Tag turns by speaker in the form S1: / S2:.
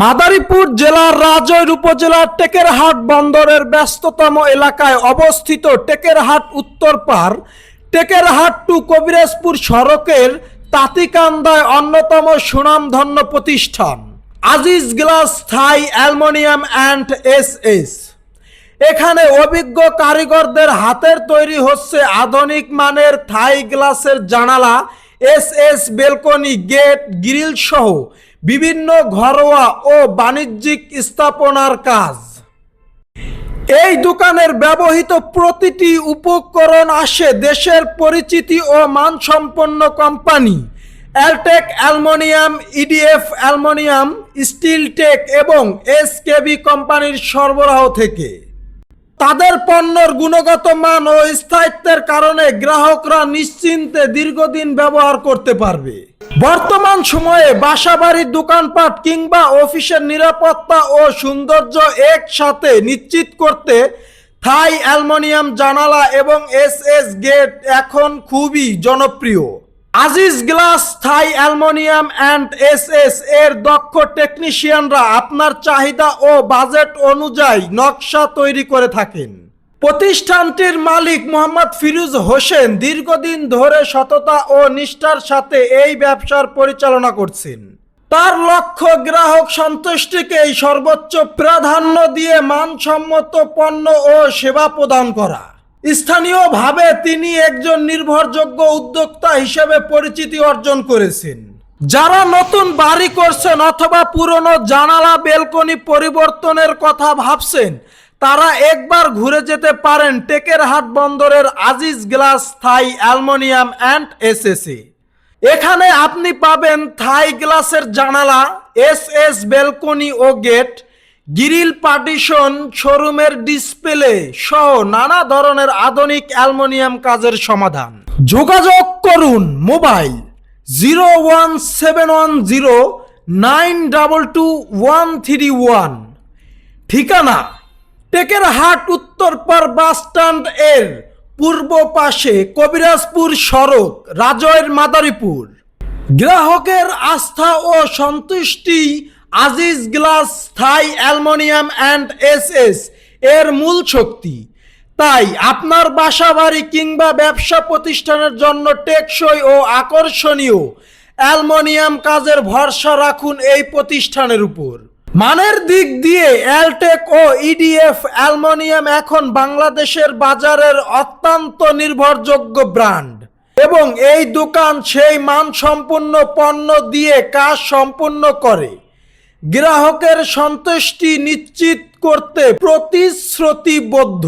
S1: মাদারীপুর জেলার রাজৈর উপজেলার টেকেরহাট বন্দরের ব্যস্ততম এলাকায় অবস্থিত টেকেরহাট উত্তরপাড় টেকেরহাট টু কবিরাজপুর সড়কের তাতিকান্দায় অন্যতম সুনামধন্য প্রতিষ্ঠান, Aziz glass Thai aluminium and S S. এখানে অভিজ্ঞ কারিগরদের হাতের তৈরি হচ্ছে আধুনিক মানের থাই গ্লাসের জানালা, S S balcony, gate, grill সহ বিভিন্ন ঘরোয়া ও বাণিজ্যিক স্থাপনার কাজ। এই দোকানের ব্যবহৃত প্রতিটি উপকরণ আসে দেশের পরিচিতি ও মানসম্পন্ন company. Altech aluminium EDF aluminium Steeltech এবং এসকেবি কোম্পানির সরবরাহ থেকে। তাদের পণ্যর গুণগত মান ও স্থায়িত্বের কারণে গ্রাহকরা নিশ্চিন্তে দীর্ঘদিন ব্যবহার করতে পারবে। বর্তমান সময়ে বাসাবাড়ির দোকানপাট কিংবা অফিসের নিরাপত্তা ও সৌন্দর্য একসাথে নিশ্চিত করতে থাই অ্যালমোনিয়াম জানালা এবং এস এস গেট এখন খুবই জনপ্রিয়। Aziz glass, Thai aluminium and S S এর দক্ষ টেকনিশিয়ানরা আপনার চাহিদা ও বাজেট অনুযায়ী নকশা তৈরি করে থাকেন। প্রতিষ্ঠানটির মালিক মোহাম্মদ ফিরুজ হোসেন দীর্ঘদিন ধরে সততা ও নিষ্ঠার সাথে এই ব্যবসার পরিচালনা করছেন। তার লক্ষ্য গ্রাহক সন্তুষ্টিকেই সর্বোচ্চ প্রাধান্য দিয়ে মানসম্মত পণ্য ও সেবা প্রদান করা। স্থানীয়ভাবে তিনি একজন নির্ভরযোগ্য উদ্যোক্তা হিসেবে পরিচিতি অর্জন করেছেন। যারা নতুন বাড়ি করছেন অথবা পুরনো জানালা, বেলকনি পরিবর্তনের কথা ভাবছেন তারা একবার ঘুরে যেতে পারেন টেকেরহাট বন্দরের Aziz glass Thai aluminium and এসএসি এখানে আপনি পাবেন থাই গ্লাসের জানালা এস এস বেলকনি ও গেট, গিরিল পার্টিশন, শোরুমের ডিসপ্লে সহ নানা ধরনের আধুনিক অ্যালমোনিয়াম কাজের সমাধান। যোগাযোগ করুন mobile zero one seven one zero nine double two one three one. ঠিকানা টেকেরহাট উত্তরপাড় বাস স্ট্যান্ড এর পূর্ব পাশে কবিরাজপুর সড়ক রাজয়ের মাদারীপুর। গ্রাহকের আস্থা ও সন্তুষ্টি Aziz glass, Thai aluminium and S S এর মূল শক্তি। তাই আপনার বাসা বাড়ি কিংবা ব্যবসা প্রতিষ্ঠানের জন্য টেকসই ও আকর্ষণীয় অ্যালমোনিয়াম কাজের ভরসা রাখুন এই প্রতিষ্ঠানের উপর। মানের দিক দিয়ে অ্যালটেক ও ইডিএফ অ্যালমোনিয়াম এখন বাংলাদেশের বাজারের অত্যন্ত নির্ভরযোগ্য ব্র্যান্ড। এবং এই দোকান সেই মানসম্পন্ন পণ্য দিয়ে কাজ সম্পূর্ণ করে। গ্রাহকের সন্তুষ্টি নিশ্চিত করতে প্রতিশ্রুতিবদ্ধ।